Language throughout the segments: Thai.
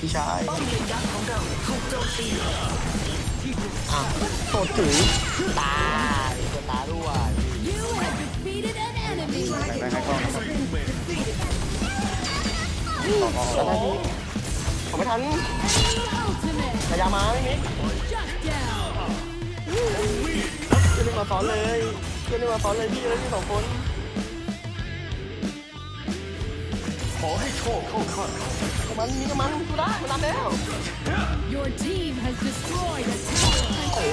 พี่ชายป้อมเลนดักของเราถูกโจมตีอะโตดถึงตายจะตายด้วย You have defeated an enemy. ไปให้กล้องนะครับแล้วได้พี่ผมไม่ทัน Ultimate. พยายามมาไม่มิก Shut down. เพื่อนไม่มาสอนเลยเพื่อนไม่มาสอนเลยพี่เลยพี่สองคน ขอให้โชคเข้าข้างมันมีกับมันกูได้มันทำแล้ว Your team has destroyed a tower.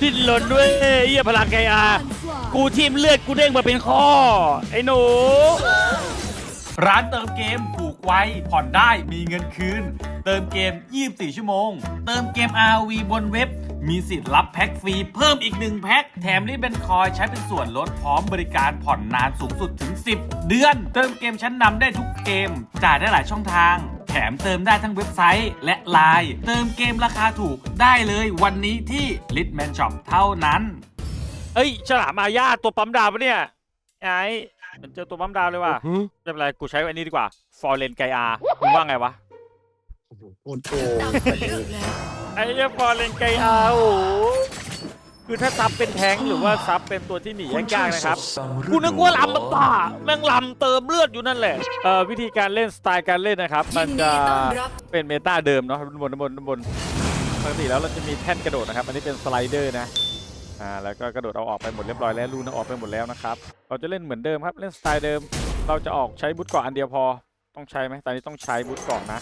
ดิ้นรนด้วยเหี้ยพลังไกอา Onslaught. กูทีมเลือดกูเด้งมาเป็นข้อ ไอ้หนู ร้านเติมเกมถูก ไว ผ่อนได้มีเงินคืน เติมเกม 24 ชั่วโมง เติมเกม RV บนเว็บ มีสิทธิ์รับแพ็คฟรีเพิ่มอีก 1 แพ็ค แถมรีบเป็นคอยใช้เป็นส่วนลดพร้อมบริการผ่อนนานสูงสุดถึง 10 เดือน เติมเกมชั้นนำได้ทุกเกม จ่ายได้หลายช่องทางแถมเติมได้ทั้งเว็บไซต์และไลน์เติมเกมราคาถูกได้เลยวันนี้ที่ Litman Shop เท่านั้น เอ้ย ฉลามอาญาตัวปั๊มดาวปะเนี่ย ไอ้มันเจอตัวปั๊มดาวเลยว่ะไม่เป็นไรกูใช้อันนี้ดีกว่าฟอร์เรนไกอามึงว่าไงวะโคตรโกงเลือกแล้วไอ้เหี้ยฟอร์เรนไกอาโอ้โหคือถ้าซับเป็นแทงค์หรือว่าซับเป็นตัวที่หนียากๆนะครับ กูนึกว่าลำมันป่าแม่งลำเติมเลือดอยู่นั่นแหละ เอ่อวิธีการเล่นสไตล์การเล่นนะครับ มันจะเป็นเมตาเดิมเนาะบนบนบนบนปกติแล้วเราจะมีแท่นกระโดดนะครับ อันนี้เป็นสไลเดอร์นะ อ่าแล้วก็กระโดดเอาออกไปหมดเรียบร้อยแล้วลูนเอาออกไปหมดแล้วนะครับเราจะเล่นเหมือนเดิมครับเล่นสไตล์เดิม เราจะออกใช้บุตเกาะอันเดียวพอต้องใช้ไหมตอนนี้ต้องใช้บุตเกาะนะ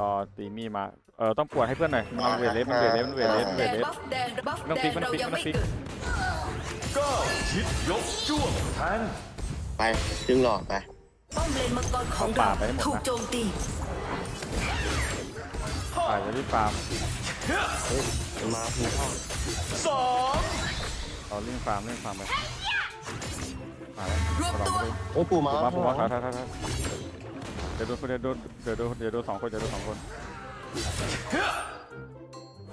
ต่อตีมีมาเออต้องปวดให้เพื่อนหน่อยมันเวทเลสมันเวทเลสมันเวทเลสมันแดเวทงเลสบัฟแดงบัฟมันแดพลิกงมันเราพลิกยังมันไม่พลิกเกิดก้าวคิดยกจ้วงแทงไปดึงหลอดไปป้อมเลนมังกรของป่าเราไปให้หมดนะถูกโจมตีอ่าจะรีบฟาร์มมันมาพี่เข้า สองเราเล่นฟาร์มเล่นฟาร์มไปมาแล้วรวบตัว โอ้ยปูมาผมว่าผมว่าท้าท้าท้าท้าเดี๋ยวโดนเดี๋ยวโดนเดี๋ยวโดนเดี๋ยวโดนสองคนเดี๋ยวโดนสองคน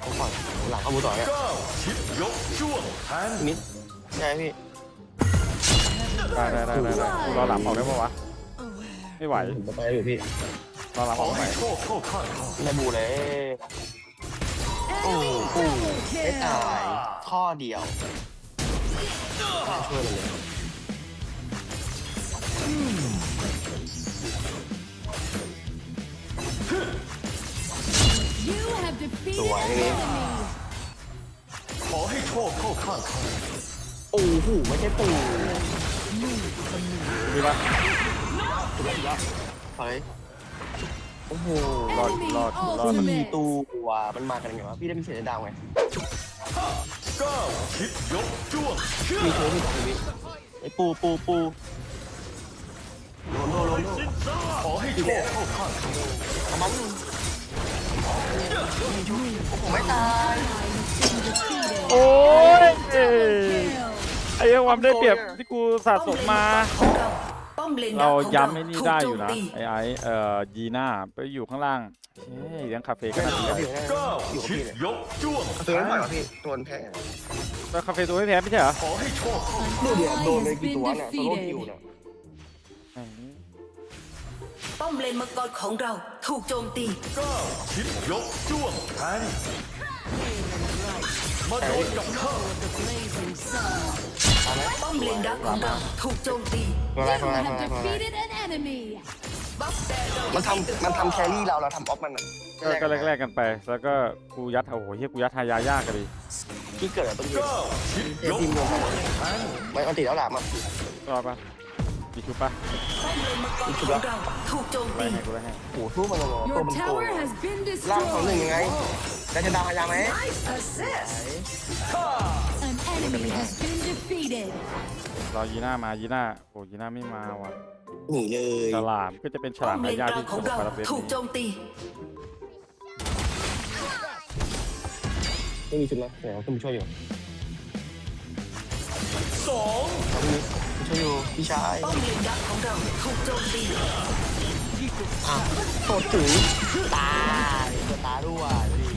ผมก่อนหลังเข้าบูต่อเนี่ยก้าวคิดยกจ้วงแทงมิดใช่พี่ได้ได้ได้ได้ได้กูรอหลับออกได้ปะวะไม่ไหวผมไปอยู่พี่รอหลับขอออกไม่ไหวให้โชคเข้าข้างเขาได้บูเลย โอ้โหไม่ตายข้อเดียวช่วยมันเลย You have defeated Ủa, an cái gì? enemy. ขอให้โชคเข้าข้างเขาโอ้โหไม่ใช่ปูดีปะเฮ้ย โอ้โหรอด Enemy รอดรอดสี่ ultimate. ตัวมันมากันยังไงวะพี่ได้มีเสียงดาวไงก้าวคิดยกจ้วงมีเธอพี่บอกพี่ไอ้ปูปูปูโดนโดนโดนโดนขอให้โชคเข้าข้างเขาเอามันผมไม่ตายโอ้ย Kill. ไอ้ยังความได้เปรียบที่กูสะสมมาของเรา ป้อมเลนดัเรากของย้ำไอ้นี่ถูกได้โจอยู่มนะตีไอ้ไอ้เอ่อยีน่าไปอยู่ข้างล่างเฮ้ยเลี้ยงคาเฟ่ก็น่าดีอยู่ก้าวอยู่กับคิดพี่เนี่ยยกจ้วงตัวไม่ปล่อยวะพี่ตัวมันแพ้แล้วคาเฟ่ตัวไม่แพ้ไม่ใช่เหรอขอให้โชคเข้าดูเดี๋ยว Ally โดนไป has กี่ been ตัวเนี่ยโซโล่คิว defeated. เนี่ยแม่งป้อมเลนมังกรของเราถูกโจมตี ก้าวคิดยกจ้วงแทงมาโดนกับข้า Blazing sun. ป้อมเลนดักของเราถูกโจมตีมา You ไล่มาไล่ have มาไล่มาไล่ defeated an enemy. บัฟแดงเรามันทำมันทำแครี่เราเราทำออฟมันอะก็ก็แลกๆกันไป แล้วก็กูยัดโอ้โหเฮียกูยัดทายายากกันดิที่เกิดอะไรต้องยืนก้าวคิดเอยกทีมรวมกันแทงไม่เอาติดแล้วหลามอะ รอดปะมีชุบปะป้อมเลนมังกรของเราถูกโจมไล่ตีให้กูไล่ให้โอ้โหสู้มันเลยตัว Your มันโกง tower has been ร่างของหนึ่งยังไง destroyed. ได้จะดาวพยายามไห ม An enemy has been defeated. รอยีน่ามายีน่าโอ้ยีน่าไม่มาว่ะหนีเลยฉลามก็จะเป็นฉป้อลามมเลหานยากกลางที่ของสุดเราคาราเบสถูกโจนี้มตีไม่มีชุดนะเดี๋ยวขึ้นมาช่วยอยู่สองช่วยอยู่พี่ชายป้อมเลนดักของเราถูกโจมตีอะโตดถึงตายจะตายด้วย You have defeated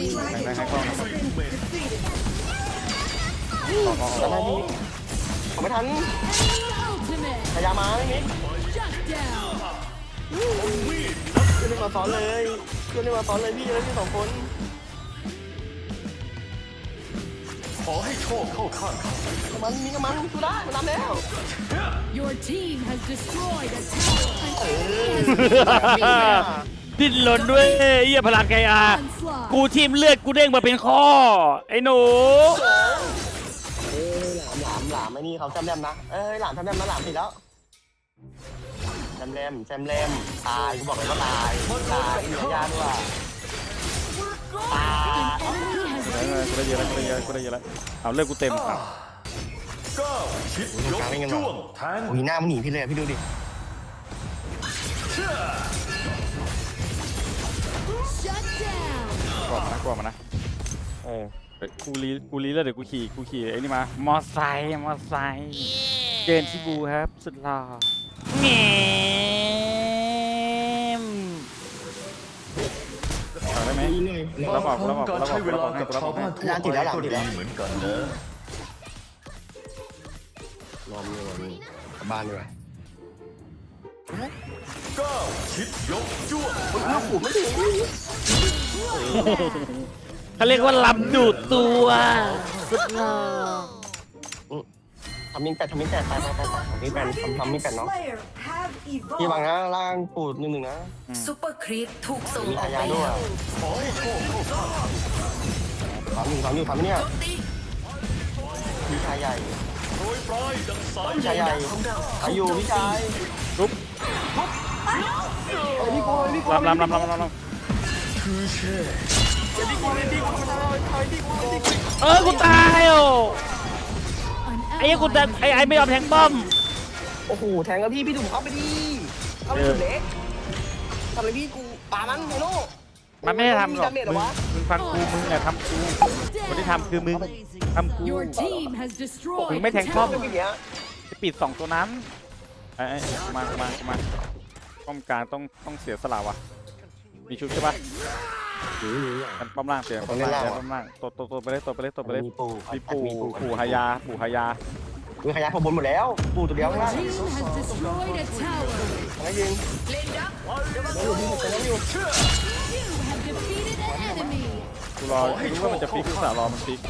an enemy. แรงๆให้กล้องนะครับแล้วได้พี่ผมไม่ทัน Enemy ultimate. พยายามมาไม่มิ Shut down. เพื่อนไม่มาซ้อนเลยเพื่อนไม่มาซ้อนเลยพี่แล้วพี่สองคนขอให้โชคเข้าข้างข้ามันมีกับมันสุดามันทำแล้ว Your team has destroyed a tower. An ดิ้นรนด้วยเหี้ยพลังไกอา onslaught. กูทีมเลือดกูเด้งมาเป็นข้อ ไอ้หนูเอ้ยหลามหลามหลามไอ้นี่เขาแซมแรมนะเอ้ยหลามแซมแรมนะหลามผิดแล้วแซมแรมแซมแรมตายกูบอกเลยว่าตายตายเหนือยาด้วยตาย An enemy has กูได้เยอะแล้วกูได้เยอะกูได้เยอะแล้วเอาเลือดกูเต็มอะก้าวคิดยกจ้วงแทงโอ้ยหน้ามันหนีพี่เลยอะพี่ดูดิ down. กว่ามานะกว่ามานะเออเฮ้ยกูรีกูรีแล้วเดี๋ยวกูขี่กูขี่ไอ้นี่มามอไซค์มอไซค์เจนชิบูครับ สุดหล่อแง่มเอาได้ไหมแล้วบอกแล้วบอกการแล้วบอกใช้เวลากับแล้วบอกชาวบ้านทั่วไปก็ดีเหมือนกันนะรอมเลยวันนี้กลับบ้านดีกว่าก้าวคิดยกจ้วงลูกขู่ไม่ถึง เขาเรียกว่าลำดูดตัวสุดหล่อทำมิงแปดทำมิงแปดไปไปไปไปทำมิงแปดทำทำมิงแปดเนาะพี่บังนะล่างปูดหนึ่งหนึ่งนะซูเปอร์ครีปถูกส่งมีออทายาไปด้วยแล้วขอให้โชคเข้าข้างทำอยู่ทำอยู่ทำอยู่เนี่ยมีชายใหญ่มีชายใหญ่ขอายุพี่ชายทุบไอ้พี่กูไอ้พี่กูลำลำลำลำลำลำ เช่ไอ้พี่กูไอ้พี่กูไอ้พี่กูไอ้พี่กูเออกูตายโอ้ An ไอ้เหี้ยกู ally จะไอ้ไอ้ไม่ยอมแทงป้อม โอ้โห แทงกับพี่พี่ดุเข้าไปดิเข้าไปดุเล็กทำไมพี่กูป่ามันไฮโน่มันไม่ได้ทำหรอกดาเมจเหรมึองวะมึงฟังกู มึงอะทำกูคนที่ทำคือมึงทำกู Your team has destroyed มึงไม่แทง a ป้อมไม่ tower. เป็นอย่างเงี้ยจะปิดสองตัวนั้นไอ้ไอ้มามามาป้อมกลางต้องต้องเสียสละว่ะ มีชุดใช่ปะกันป้อมล่างเสียป้อมล่างเสียป้อมล่างตัวตัวตัวไปเลยตัวไปเลยตัวไปเลยมีปูมีปู่ ปู่หายาปู่หายามีขยะพอบนหมดแล้วปูตัวเดียว Your ข้างล่าง team has destroyed a tower. ไม่ยิงเลนดับแล้วอยู่ที่หมดแล้วอยู่ You have defeated an enemy. กูรอรู้ว่ามันจะฟิกหรือเปล่ารอมันฟิก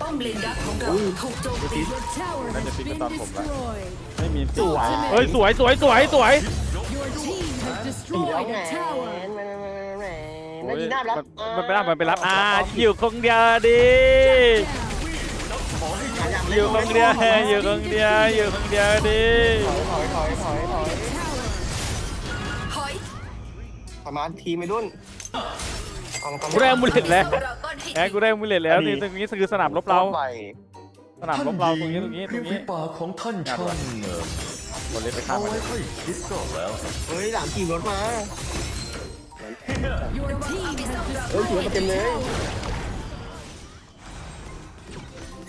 ป้อมเลนดับของเราถูกโจมตี Your tower Nên has là phi cái been toàn phục lại. destroyed. ไม่มีสวยเฮ้ยสวยสวยสวยสวย Your team has ตีแล้ว destroyed แหม a tower. แหมแหมแหมแหม โอ้น่ายยิงหน้าไปแล้วมันมันไปรับมันไปรับอ่าอยู่คนเดียวดิ Down. อยู่คนเดียวอยู่คนเดียวอยู่คนเดียวดิถอยถอยถอยถอยถอยถอยประมาณทีไม่รุ่นเอามากูได้อามูเลตแล้วเราก้อนหินแอนกูได้อามูเลตแล้วนี่ตรงนี้คือสนามรบเราไปสนามรบเราตรงนี้ตรงนี้ตริรมงฝีนี้ปากของท่านช่างเงิมคนเล็กไปข้าเอามมาไว้ค่อยคิดก็แล้วเฮ้ยหลามขี่รถมา Your team has เฮ้ยขี่รถ destroyed มาเต็มเลย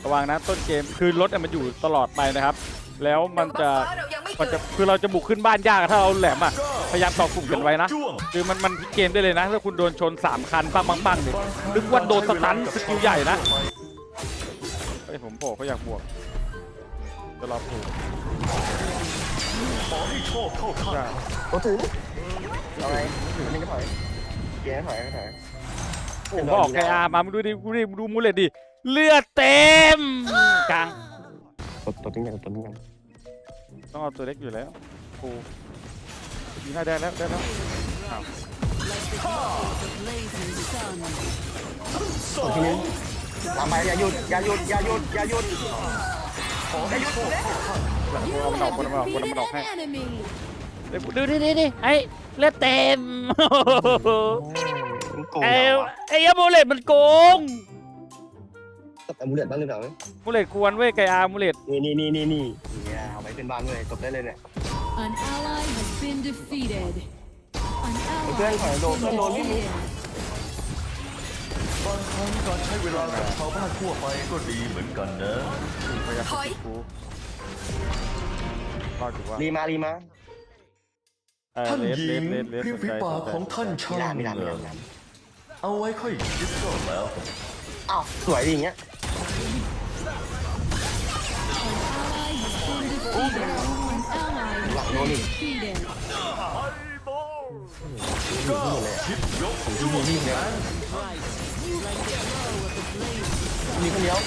ระวังนะต้นเกมคือรถมันอยู่ตลอดไปนะครับ แล้วมันจะเรายังไม่มันเกิจะดคือเราจะบุกขึ้นบ้านยากอะถ้าเราแหลมอะพยายามต่อกลุ่มกันไว้นะจ้วงคือมันมันพลิกเกมได้เลยนะถ้าคุณโดนชน 3 คันปังปังปังเนี่ยนึกว่าโดนสตันสกิลใหญ่นะเฮ้ยผมโผล่เขาอยากบวกจะรอผูกขอให้โชคเข้าข้างใช่รถถึงเอาไงถึงนี่ก็ถอยเกียร์ถอยก็ถอยผมบอกไกอามามึงดูดิดูดิมึงดูมูเลตดิเลือดเต็มกลางตัวตัวติ้งกันตัวติ้งกันต้องเอาตัวเล็กอยู่แล้วกูมีหน้าได้แล้วได้แล้วอ้าวตัวที่นี้ตามไปอย่าหยุดอย่าหยุดอย่าหยุดอย่าหยุดเอามันออกมันออกมันออกมันออกให้ an enemy. เดี๋ยวดูดิดิดิไอ้เลือดเต็มมันโกงไอ้เราอะไอ้ยามูเลตมันโกงแต่มูเลตบ้างหรือเปล่ามูเลตกวนเว้ยไกอามูเลตนี่นี่นี่นี่นี่เนี่ยเอาไว้เป็นบ้านเลยจบได้เลยเนี่ย An ally has been defeated. An ally เพื่อนขอโดน has เพื่อน been โดนพี่มิ้ defeated. บางครั้งการใช้เวลากับชาวบ้านทั่วไปก็ดีเหมือนกันนะพยายามปิดกูรอดอยู่ว่ารีมารีมาเออ ท่านเลสหเลญิสงเลสเลสริมสนฝีใจปากสนใจของท่านมีช่างดามีดามีเงิดามมีดาเอาไว้ค่อยคิดก็แล้วอ้าวสวยดีอย่างเงี้ย An ally has been defeated. An ally has been defeated. ก็คิดยกจวดกันมีคนเดียว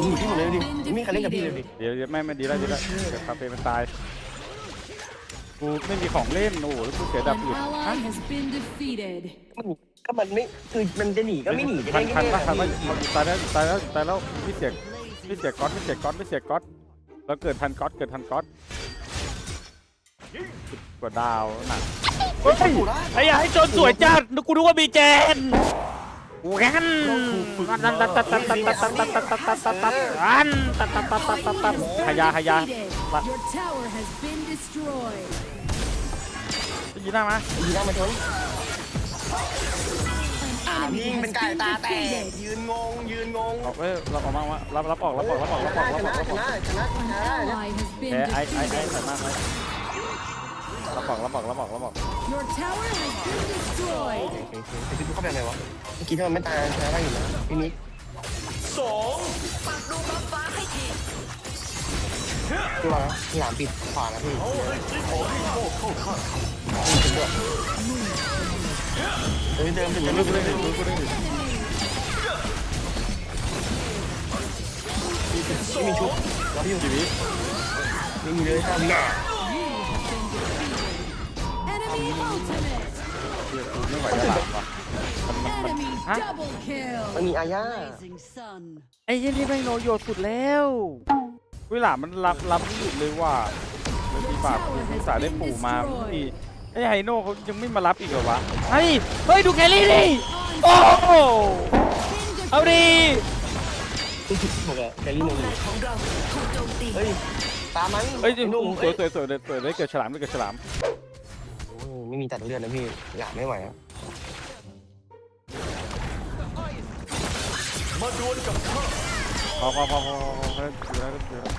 มีที่หมดเลยดิมีใครเล่นกับพี่เลยดิเดี๋ยวเดี๋ยวไม่ไม่ดีแล้วดีแล้วเดี๋ยวคาเฟ่มันตาย กูไม่มีของเล่นโอ้โหแล้วกูเสียดับ An อื่นฮะ ally has been defeated. ก็มันไม่คือมันจะหนีก็ไม่หนีจะทัได้นแค่ทันนี้ปะทันปะตายแล้วตายแล้วตายแล้วไม่เสียไม่เสียก๊อตไม่เสียก๊อตไม่เสียก๊อตเราเกิดทันก๊อตเกิดทันก๊อตสิบกว่าดาวหนักเฮ้ยไอ้ยาให้โจนสวยจัดนึกกูนึกว่ามีเจนงั้นตัดตัดตัดตัดตัดตัดตัดตัดตัดตัดตัดตัดอันตัดตัดตัดตัดตัดตัดขยาขยา Defeated. Your tower has been destroyed. ได้ยินได้ไหมยีน่ามาชน An enemy ยิง has เป็นไก่ been ตาแตก defeated. ยืนงงยืนงงออกเอ้ยรับออกมาวะรับรับออกรับออกรับออกรับออกรับออกชรับอนะอกชนะชนะชนะ An ally has แพ้ been ไอ้ไอ้ไอ้ defeated. ใส่มากเลยรับออกรับออกรับออกรับออก Your tower has been destroyed. ไอ้พี่เข้าไปไหนวะเมื่อกี้ถ้ามันไม่ตายชนะได้อยู่นะพี่นิกสองฝากดูบัฟฟ้าให้ทีตัวหลามปิดขวานะพี่ เฮ้ยเดิมถึงจะไม่กูได้ถึงกูได้ถึงไม่มีชุบรับอยู่ชีวิตนี่มีเลยทำหน้ไม่ไหวแล้วล่ะมันมีอาญาไอ้เหี้ยนี่ไม่โนโยสุดแล้วเวลามันรับรับไม่หยุดเลยว่ามันมีบากมีสายได้ปู่มาพี่ ไอ้ไฮโน่เขายังไม่มารับอีกเหรอวะเฮ้ยเฮ้ยดูแคลรี่ดิโอ้โหเอาดิบอกเลยแคลรี่หนึ่งนายของเราถูกโจมตีเฮ้ยตามมันเฮ้ยจริงนุ่มสวยสวยสวยเลยสวยเลยเกิดฉลามเลยเกิดฉลามไม่มีตัดเลือดนะพี่อยากไม่ไหวอะมาดวลกับข้าพอพอพอพอพอพอดูแล้วดูแล้ว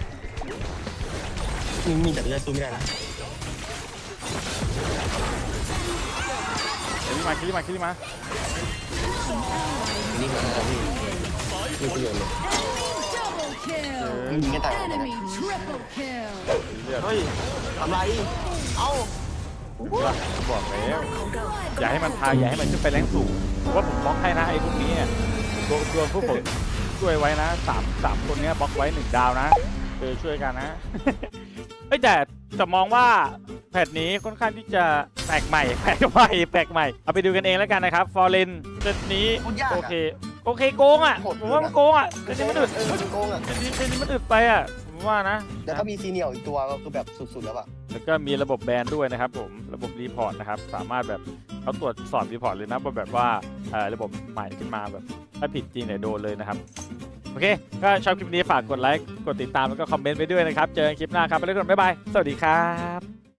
มีมีตัดเลือดสู้ไม่ได้นะ เดี๋ยวนี้มาคิดมาคิดมานี่มันจะพี่มีประโยชน์เลย Double kill. ยิงไม่ตาย Enemy triple kill. เลือดเฮ้ยทำไร เอ้าบอกแล้วของเราอย่าให้มันพาอย่าให้มันขึ้นไปแรงสูงผมว่าผมบล็อกให้นะไอ้พวกนี้เนี่ยตัวตัวพวกผมช่วยไว้นะสามสามคนเนี้ยบล็อกไว้หนึ่งดาวนะเออช่วยกันนะ เอ้ยแต่จะมองว่า แพทนี้ค่อนข้างที่จะแปลกใหม่แปลกใหม่แปลกใหม่ เอาไปดูกันเองแล้วกันนะครับ ฟอร์เรนเซตนี้พูดยากโออะเคโอเคโกงอะผมว่ามันโกงอะเซตนี้มันอึดเออมันโกงอะเซตนี้เซตนี้มันอึดไปอะผมว่านะ แล้วก็มีซีเนียร์อีกตัวก็คือแบบสุดๆแล้วอะแล้วก็มีระบบแบนด้วยนะครับผมระบบรีพอร์ตนะครับ สามารถแบบเขาตรวจสอบรีพอร์ตเลยนะว่าแบบว่าเอ่อระบบใหม่ขึ้นมาแบบถ้าผิดจริงเนี่ยโดนเลยนะครับ โอเค ก็ชอบคลิปนี้ฝากกดไลค์ กดติดตามแล้วก็คอมเมนต์ไปด้วยนะครับ เจอกันคลิปหน้าครับ ไปแล้วกันบ๊ายบาย สวัสดีครับ